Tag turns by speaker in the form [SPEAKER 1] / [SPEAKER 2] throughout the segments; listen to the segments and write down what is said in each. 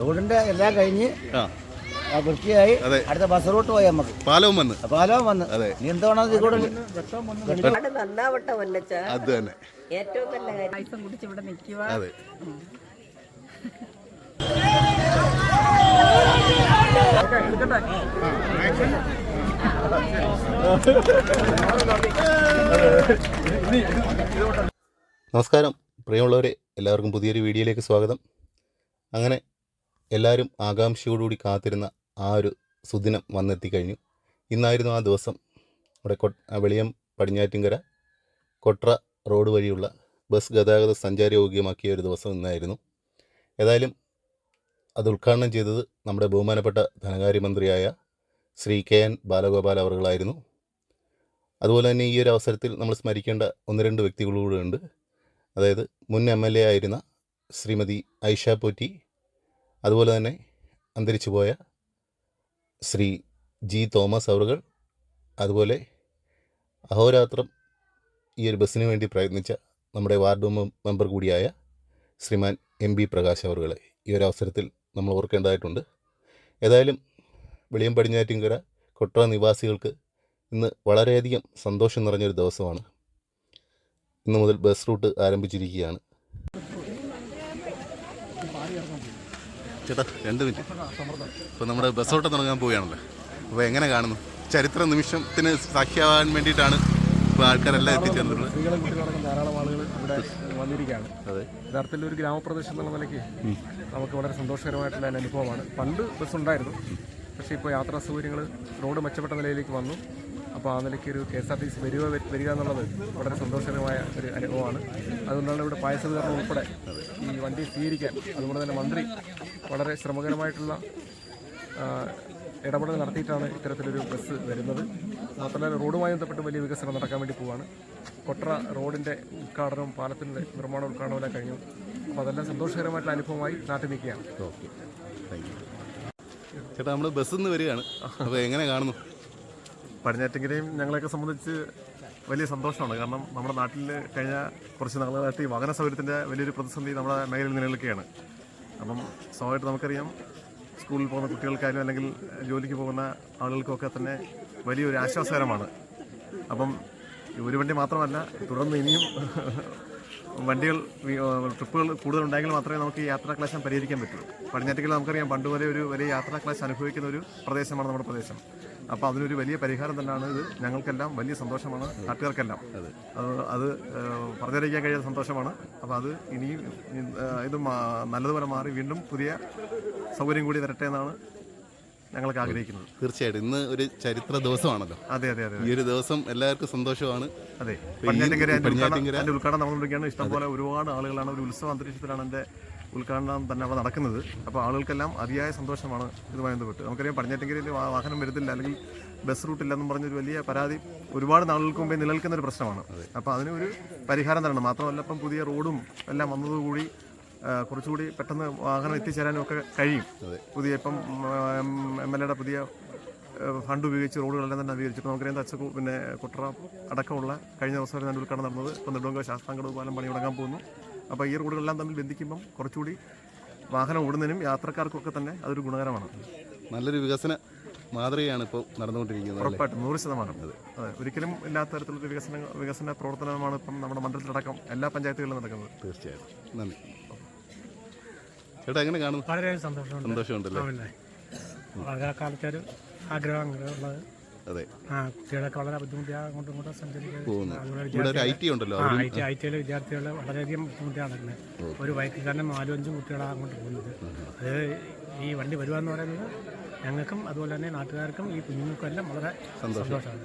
[SPEAKER 1] റോഡിന്റെ എല്ലാം കഴിഞ്ഞ് വൃത്തിയായി അടുത്ത ബസ് റൂട്ട് പോയി നമുക്ക്.
[SPEAKER 2] പാലവും വന്ന്.
[SPEAKER 1] പാലവും വന്ന്.
[SPEAKER 2] അതെ.
[SPEAKER 1] നീ എന്താണ്
[SPEAKER 3] നന്നാവട്ടെ വല്ലച്ച
[SPEAKER 2] അത് തന്നെ.
[SPEAKER 3] ഏറ്റവും നല്ല കാര്യം.
[SPEAKER 4] പായസം കുടിച്ച് ഇവിടെ നിൽക്കുക
[SPEAKER 2] അതെ. നമസ്കാരം. പ്രിയമുള്ളവരെ എല്ലാവർക്കും പുതിയൊരു വീഡിയോയിലേക്ക് സ്വാഗതം. അങ്ങനെ എല്ലാവരും ആകാംക്ഷയോടുകൂടി കാത്തിരുന്ന ആ ഒരു സുദിനം വന്നെത്തിക്കഴിഞ്ഞു. ഇന്നായിരുന്നു ആ ദിവസം. നമ്മുടെ കൊ വെളിയം പടിഞ്ഞാറ്റിങ്കര കൊട്ര റോഡ് വഴിയുള്ള ബസ് ഗതാഗത സഞ്ചാരയോഗ്യമാക്കിയ ഒരു ദിവസം ഇന്നായിരുന്നു. ഏതായാലും അത് ഉദ്ഘാടനം ചെയ്തത് നമ്മുടെ ബഹുമാനപ്പെട്ട ധനകാര്യമന്ത്രിയായ ശ്രീ കെ എൻ ബാലഗോപാൽ അവർകളായിരുന്നു. അതുപോലെ തന്നെ ഈ ഒരു അവസരത്തിൽ നമ്മൾ സ്മരിക്കേണ്ട ഒന്ന് രണ്ട് വ്യക്തികളൂടെ ഉണ്ട്. അതായത് മുൻ എം എൽ എ ആയിരുന്ന ശ്രീമതി ഐഷ പോറ്റി അതുപോലെ തന്നെ അന്തരിച്ചു പോയ ശ്രീ ജി തോമസ് അവറുകൾ അതുപോലെ അഹോരാത്രം ഈ ഒരു ബസ്സിന് വേണ്ടി പ്രയത്നിച്ച നമ്മുടെ വാർഡ് മെമ്പർ കൂടിയായ ശ്രീമാൻ എം ബി പ്രകാശ് അവറുകളെ ഈ ഒരു അവസരത്തിൽ നമ്മൾ ഓർക്കേണ്ടതായിട്ടുണ്ട്. ഏതായാലും വെളിയം പടിഞ്ഞാറ്റിങ്കര കൊട്ടറ നിവാസികൾക്ക് ഇന്ന് വളരെയധികം സന്തോഷം നിറഞ്ഞൊരു ദിവസമാണ്. ഇന്ന് മുതൽ ബസ് റൂട്ട് ആരംഭിച്ചിരിക്കുകയാണ്. ചേട്ടാ രണ്ട് മിനിറ്റ്. ഇപ്പോൾ നമ്മുടെ ബസ്സോട്ട് തുടങ്ങാൻ പോവുകയാണല്ലോ. അപ്പോൾ എങ്ങനെ കാണുന്നു? ചരിത്ര നിമിഷത്തിന് സാക്ഷിയാവാൻ വേണ്ടിയിട്ടാണ് ഇപ്പോൾ ആൾക്കാരെല്ലാം എത്തിച്ചേർന്നിട്ടുള്ളത്
[SPEAKER 5] സ്ത്രീകളും കുട്ടികളടക്കം ധാരാളം ആളുകൾ ഇവിടെ വന്നിരിക്കുകയാണ്.
[SPEAKER 2] അതെ.
[SPEAKER 5] യഥാർത്ഥത്തിൽ ഒരു ഗ്രാമപ്രദേശം എന്നുള്ള നിലയ്ക്ക് നമുക്ക് വളരെ സന്തോഷകരമായിട്ടുള്ള അനുഭവമാണ്. പണ്ട് ബസ് ഉണ്ടായിരുന്നു പക്ഷേ ഇപ്പോൾ യാത്രാ സൗകര്യങ്ങൾ റോഡ് മെച്ചപ്പെട്ട നിലയിലേക്ക് വന്നു. അപ്പോൾ ആ നിലയ്ക്ക് ഒരു K S R T C വരിക വരിക എന്നുള്ളത് വളരെ സന്തോഷകരമായ ഒരു അനുഭവമാണ്. അതുകൊണ്ടാണ് ഇവിടെ പായസ വിതരണം ഉൾപ്പെടെ ഈ വണ്ടി സ്വീകരിക്കാൻ അതുപോലെ തന്നെ മന്ത്രി വളരെ ശ്രമകരമായിട്ടുള്ള ഇടപെടൽ നടത്തിയിട്ടാണ് ഇത്തരത്തിലൊരു ബസ് വരുന്നത്. മാത്രമല്ല റോഡുമായി ബന്ധപ്പെട്ട് വലിയ വികസനം നടക്കാൻ വേണ്ടി പോവാണ്. കൊട്ടറ റോഡിന്റെ ഉദ്ഘാടനവും പാലത്തിന്റെ നിർമ്മാണ ഉദ്ഘാടനവും കഴിഞ്ഞു. അപ്പോൾ അതെല്ലാം സന്തോഷകരമായിട്ടുള്ള അനുഭവമായി നാട്ടിൽ നിൽക്കുകയാണ്
[SPEAKER 2] ഓക്കെ. Thank you. ചേട്ടാ നമ്മൾ ബസ്സിൽ നിന്ന് വരികയാണ്. അപ്പോൾ എങ്ങനെ കാണുന്നു?
[SPEAKER 5] പടിഞ്ഞാറ്റങ്കരയും ഞങ്ങളെയൊക്കെ സംബന്ധിച്ച് വലിയ സന്തോഷമാണ്. കാരണം നമ്മുടെ നാട്ടിൽ കഴിഞ്ഞ കുറച്ച് നാളുകളായിട്ട് ഈ വാഹന സൗകര്യത്തിന്റെ വലിയൊരു പ്രതിസന്ധി നമ്മുടെ മേഖലയിൽ നിലനിൽക്കുകയാണ്. അപ്പം സ്വാഭാവികമായിട്ട് നമുക്കറിയാം സ്കൂളിൽ പോകുന്ന കുട്ടികൾക്കായാലും അല്ലെങ്കിൽ ജോലിക്ക് പോകുന്ന ആളുകൾക്കൊക്കെ തന്നെ വലിയൊരു ആശ്വാസകരമാണ്. അപ്പം ഒരു വണ്ടി മാത്രമല്ല തുടർന്ന് ഇനിയും വണ്ടികൾ ട്രിപ്പുകൾ കൂടുതൽ ഉണ്ടെങ്കിൽ മാത്രമേ നമുക്ക് യാത്രാ ക്ലേശം പരിഹരിക്കാൻ പറ്റൂ. പടിഞ്ഞാറ്റിക്കൽ നമുക്കറിയാം പണ്ട് വരെ ഒരു വലിയ യാത്രാ ക്ലേശം അനുഭവിക്കുന്ന ഒരു പ്രദേശമാണ് നമ്മുടെ പ്രദേശം. അപ്പോൾ അതിനൊരു വലിയ പരിഹാരം തന്നെയാണ് ഇത്. ഞങ്ങൾക്കെല്ലാം വലിയ സന്തോഷമാണ് നാട്ടുകാർക്കെല്ലാം. അത്. പറഞ്ഞറിയിക്കാൻ കഴിയാത്ത സന്തോഷമാണ്. അപ്പോൾ അത് ഇനിയും ഇത് നല്ലതുപോലെ മാറി വീണ്ടും പുതിയ സൗകര്യം കൂടി തരട്ടെ എന്നാണ് ഞങ്ങൾക്ക് ആഗ്രഹിക്കുന്നത്.
[SPEAKER 2] തീർച്ചയായിട്ടും. ഇന്ന് ഒരു ചരിത്ര ദിവസമാണല്ലോ.
[SPEAKER 5] അതെ അതെ അതെ.
[SPEAKER 2] ഈ ഒരു ദിവസം എല്ലാവർക്കും സന്തോഷമാണ്.
[SPEAKER 5] അതെ. പടിഞ്ഞാറ്റിങ്കര ഉദ്ഘാടനം- നടന്നുകൊണ്ടിരിക്കുകയാണ്. ഇഷ്ടംപോലെ ഒരുപാട് ആളുകളാണ് ഒരു ഉത്സവ അന്തരീക്ഷത്തിലാണ് എന്റെ ഉദ്ഘാടനം തന്നെ അവിടെ നടക്കുന്നത്. അപ്പോൾ ആളുകൾക്കെല്ലാം അതിയായ സന്തോഷമാണ് ഇതുമായി ബന്ധപ്പെട്ട്. നമുക്കറിയാം പടിഞ്ഞാറ്റിങ്കരയിൽ വാഹനം വരുന്നില്ല അല്ലെങ്കിൽ ബസ് റൂട്ടില്ലെന്നും പറഞ്ഞൊരു വലിയ പരാതി ഒരുപാട് നാളുകൾക്ക് മുമ്പേ നിലനിൽക്കുന്ന ഒരു പ്രശ്നമാണ്. അപ്പോൾ അതിനൊരു പരിഹാരം തരണം. മാത്രമല്ല ഇപ്പം പുതിയ റോഡും എല്ലാം വന്നതുകൂടി കുറച്ചുകൂടി പെട്ടെന്ന് വാഹനം എത്തിച്ചേരാനും ഒക്കെ കഴിയും. പുതിയ ഇപ്പം എം എൽ എയുടെ പുതിയ ഫണ്ട് ഉപയോഗിച്ച് റോഡുകളെല്ലാം തന്നെ നവീകരിച്ചു. നമുക്കറിയാം തച്ചക്കു പിന്നെ കുട്ടറ അടക്കമുള്ള കഴിഞ്ഞ ദിവസം രണ്ട് ഉദ്ഘാടനം നടന്നത്. ഇപ്പോൾ നെടുങ്ക ശാസ്താംകടവ് പാലം പണി തുടങ്ങാൻ പോകുന്നു. അപ്പോൾ ഈ റോഡുകളെല്ലാം തമ്മിൽ ബന്ധിക്കുമ്പം കുറച്ചുകൂടി വാഹനം ഓടുന്നതിനും യാത്രക്കാർക്കൊക്കെ തന്നെ അതൊരു ഗുണകരമാണ്.
[SPEAKER 2] നല്ലൊരു വികസന മാതൃകയാണ് ഇപ്പോൾ നടന്നുകൊണ്ടിരിക്കുന്നത്
[SPEAKER 5] ഉറപ്പായിട്ടും. നൂറ് ശതമാനം. അതെ. ഒരിക്കലും ഇല്ലാത്ത തരത്തിലുള്ള വികസന വികസന പ്രവർത്തനമാണ് ഇപ്പം നമ്മുടെ മണ്ഡലത്തിലടക്കം എല്ലാ പഞ്ചായത്തുകളിലും നടക്കുന്നത്.
[SPEAKER 2] തീർച്ചയായിട്ടും. നന്ദി. ചേട്ടാ എങ്ങനെ കാണുന്നു?
[SPEAKER 6] വളരെ സന്തോഷമുണ്ട്.
[SPEAKER 2] സന്തോഷമുണ്ടല്ലേ?
[SPEAKER 6] പിന്നെ വളരെ കാലത്തൊരു ആഗ്രഹം
[SPEAKER 2] അതെ.
[SPEAKER 6] ആ കുട്ടികളൊക്കെ വളരെ ബുദ്ധിമുട്ടിയാ അങ്ങോട്ടും ഇങ്ങോട്ടും സഞ്ചരിക്കാൻ
[SPEAKER 2] പോകുന്നു. ഇവിടെ ഒരു ഐ ടി ഉണ്ടല്ലോ
[SPEAKER 6] ആ ഐ ടി ഐ ടിയിലെ വിദ്യാർത്ഥികൾ വളരെയധികം ഒരു ബൈക്കിൽ തന്നെ നാലും അഞ്ചും കുട്ടികളാണ് അങ്ങോട്ട് പോകുന്നത്. അത് ഈ വണ്ടി വരുവാന്ന് പറയുന്നത് ഞങ്ങൾക്കും അതുപോലെ തന്നെ നാട്ടുകാർക്കും ഈ കുഞ്ഞുങ്ങൾക്കും എല്ലാം വളരെ സന്തോഷമാണ്.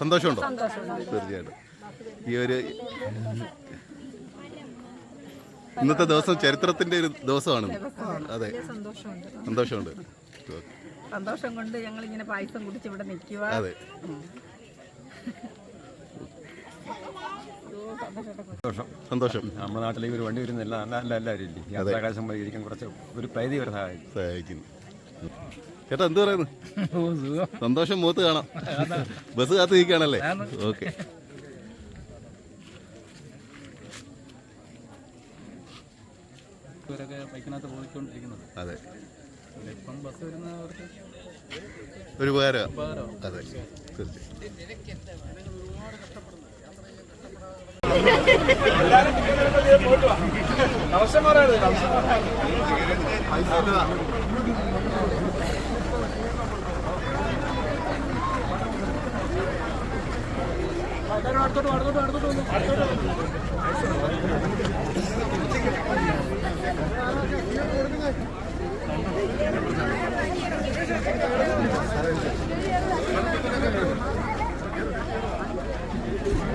[SPEAKER 2] സന്തോഷമുണ്ടോ? തീർച്ചയായിട്ടും. ഈ ഒരു ഇന്നത്തെ ദിവസം ചരിത്രത്തിന്റെ ഒരു ദിവസമാണ്. അതെ. സന്തോഷമുണ്ട്.
[SPEAKER 4] സന്തോഷം കൊണ്ട് ഞങ്ങൾ ഇങ്ങനെ പായസം കുടിച്ച് ഇവിടെ നിൽക്കുക
[SPEAKER 2] അതെ. സന്തോഷം.
[SPEAKER 7] നമ്മുടെ നാട്ടിലേക്ക് ഒരു വണ്ടി വരുന്നില്ല നല്ല നല്ല എല്ലാവരും ഇല്ലേ യാത്രാകാശം പരിഹരിക്കാൻ കുറച്ച് ഒരു പരിധി വരെ സഹായിക്കും.
[SPEAKER 2] സഹായിക്കുന്നു. ചേട്ടാ എന്ത് പറയുന്നു? സന്തോഷം മൂത്ത് കാണാം. ബസ് കാത്ത് നിൽക്കുകയാണല്ലേ? ഓക്കെ. അതെ. ഒരു ഉപകാരം അതെ. തീർച്ചയായും.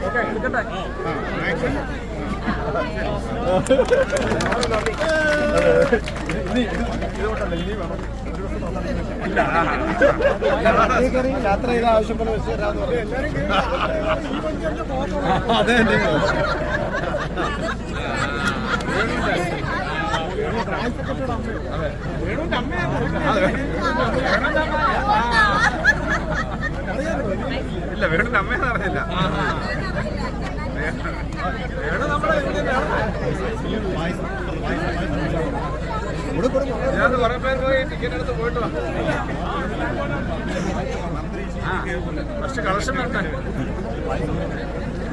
[SPEAKER 1] ഓക്കെ എടുക്കട്ടെ? യാത്ര ആവശ്യം പോലെ പറഞ്ഞു.
[SPEAKER 5] ഇല്ല വേണു അമ്മയെന്ന് അറിയില്ല ഞാൻ കുറെ പേര് പോയി ടിക്കറ്റ് എടുത്ത് പോയിട്ട് പക്ഷെ കളക്ഷൻ വേണ്ടേ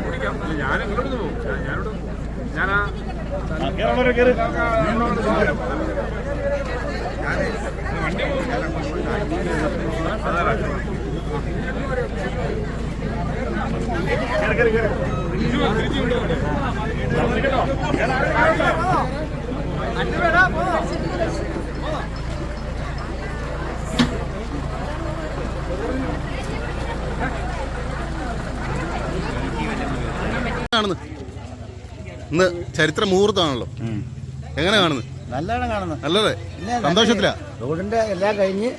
[SPEAKER 5] കുടിക്കാം ഞാൻ ഇങ്ങോട്ട് പോകും ഞാൻ- ഞാനോട് ഞാനാ
[SPEAKER 2] കാണുന്നു ഇന്ന് ചരിത്ര മുഹൂർത്തമാണല്ലോ എങ്ങനെ കാണുന്നു.
[SPEAKER 1] നല്ലതാണ് കാണുന്നത്
[SPEAKER 2] നല്ലതേ സന്തോഷത്തിലാ?
[SPEAKER 1] റോഡിന്റെ എല്ലാം കഴിഞ്ഞ്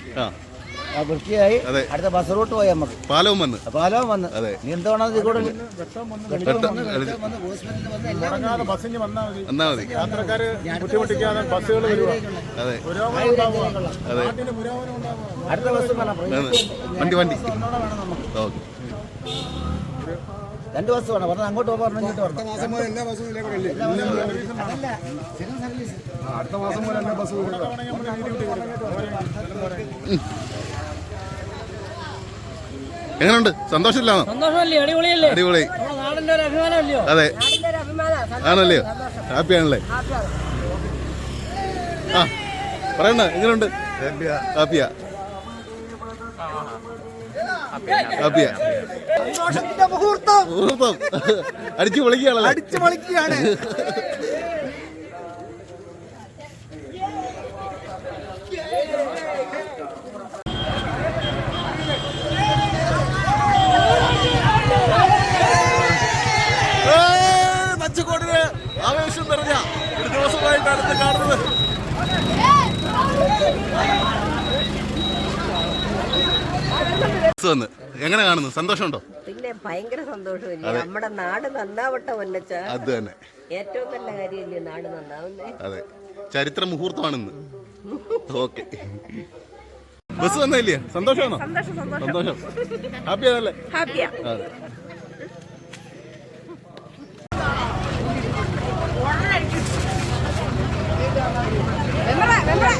[SPEAKER 1] വൃത്തിയായി അടുത്ത ബസ് റൂട്ട് പോയി നമുക്ക്.
[SPEAKER 2] പാലവും വന്ന്?
[SPEAKER 1] പാലവും വന്ന്.
[SPEAKER 2] അതെ.
[SPEAKER 1] നീ എന്താണ് ഇതിൽ കൂടെ
[SPEAKER 2] വെട്ടം
[SPEAKER 1] വന്ന് ഹോസ്പിറ്റലിൽ വന്ന് എല്ലാം വന്ന്.
[SPEAKER 5] ബസ്സിന് വന്നാൽ മതി.
[SPEAKER 2] എന്നാ മതി.
[SPEAKER 5] യാത്രക്കാര് ബുദ്ധിമുട്ടിക്കാതെ ബസ്സുകൾ വരുവാ.
[SPEAKER 2] അതെ.
[SPEAKER 1] അടുത്ത ബസ് വേണം
[SPEAKER 2] വേണം. വണ്ടി വണ്ടി. ഓക്കെ.
[SPEAKER 1] രണ്ട് ബസ് വേണം. പറഞ്ഞാൽ അങ്ങോട്ട് പോകാൻ പറഞ്ഞു ഇങ്ങോട്ട് വരണം.
[SPEAKER 5] മാസം മുതൽ എല്ലാ ബസ്സും
[SPEAKER 1] അതല്ല സ്ഥിരം സർവീസ്
[SPEAKER 5] അടുത്ത മാസം മുതൽ എല്ലാ ബസ്സും
[SPEAKER 2] എങ്ങനെയുണ്ട് സന്തോഷമില്ലാന്നോ?
[SPEAKER 4] അടിപൊളിയല്ലേ?
[SPEAKER 2] അടിപൊളി. അതെ.
[SPEAKER 4] ആണല്ലേ?
[SPEAKER 2] ഹാപ്പി ആണല്ലേ? ആ പറയണ്ട എങ്ങനെയുണ്ട് ഹാപ്പിയാ
[SPEAKER 1] മുഹൂർത്തം.
[SPEAKER 2] മുഹൂർത്തം. അടിച്ചു പൊളിക്കുകയാണല്ലേ
[SPEAKER 1] അടിച്ചു പൊളിക്കുകയാണ്
[SPEAKER 2] എങ്ങനെ കാണുന്നു? സന്തോഷമുണ്ടോ?
[SPEAKER 3] പിന്നെ ഭയങ്കര സന്തോഷമില്ല നമ്മുടെ നാട് നന്നാവട്ടെ
[SPEAKER 2] അത് തന്നെ.
[SPEAKER 3] ഏറ്റവും നല്ല കാര്യമില്ലേ നാട് നന്നാവുന്നേ?
[SPEAKER 2] അതെ. ചരിത്ര മുഹൂർത്തമാണിന്ന്. ഓക്കെ. ബസ് വന്നില്ലേ സന്തോഷമാണോ? സന്തോഷം ഹാപ്പിയാണല്ലേ
[SPEAKER 4] ഹാപ്പിയാ
[SPEAKER 2] അതെ. വെമ്പള വെമ്പള